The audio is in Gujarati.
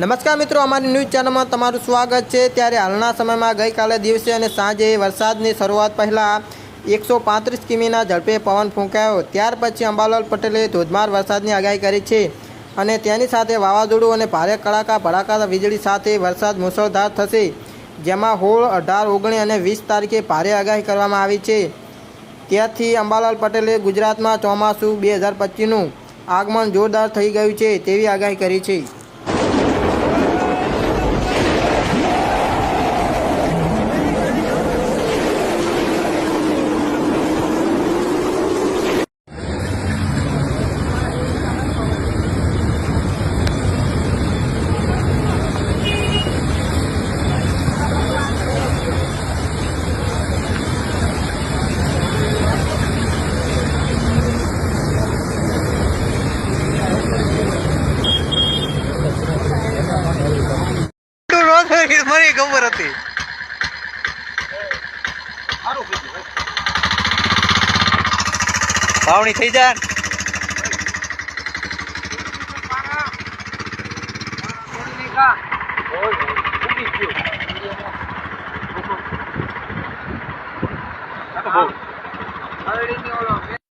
નમસ્કાર મિત્રો, અમારી ન્યૂઝ ચેનલમાં તમારું સ્વાગત છે. ત્યારે હાલના સમયમાં ગઈકાલે દિવસે અને સાંજે વરસાદની શરૂઆત પહેલાં એકસો પાંત્રીસ કિમીના ઝડપે પવન ફૂંકાયો. ત્યાર પછી અંબાલાલ પટેલે ધોધમાર વરસાદની આગાહી કરી છે અને તેની સાથે વાવાઝોડું અને ભારે કડાકા ભડાકા વીજળી સાથે વરસાદ મુસળધાર થશે, જેમાં હોળ અઢાર ઓગણીસ અને વીસ તારીખે ભારે આગાહી કરવામાં આવી છે. ત્યારથી અંબાલાલ પટેલે ગુજરાતમાં ચોમાસું બે હજાર પચીસનું આગમન જોરદાર થઈ ગયું છે તેવી આગાહી કરી છે. મને ખબર હતી વાવણી થઈ જાય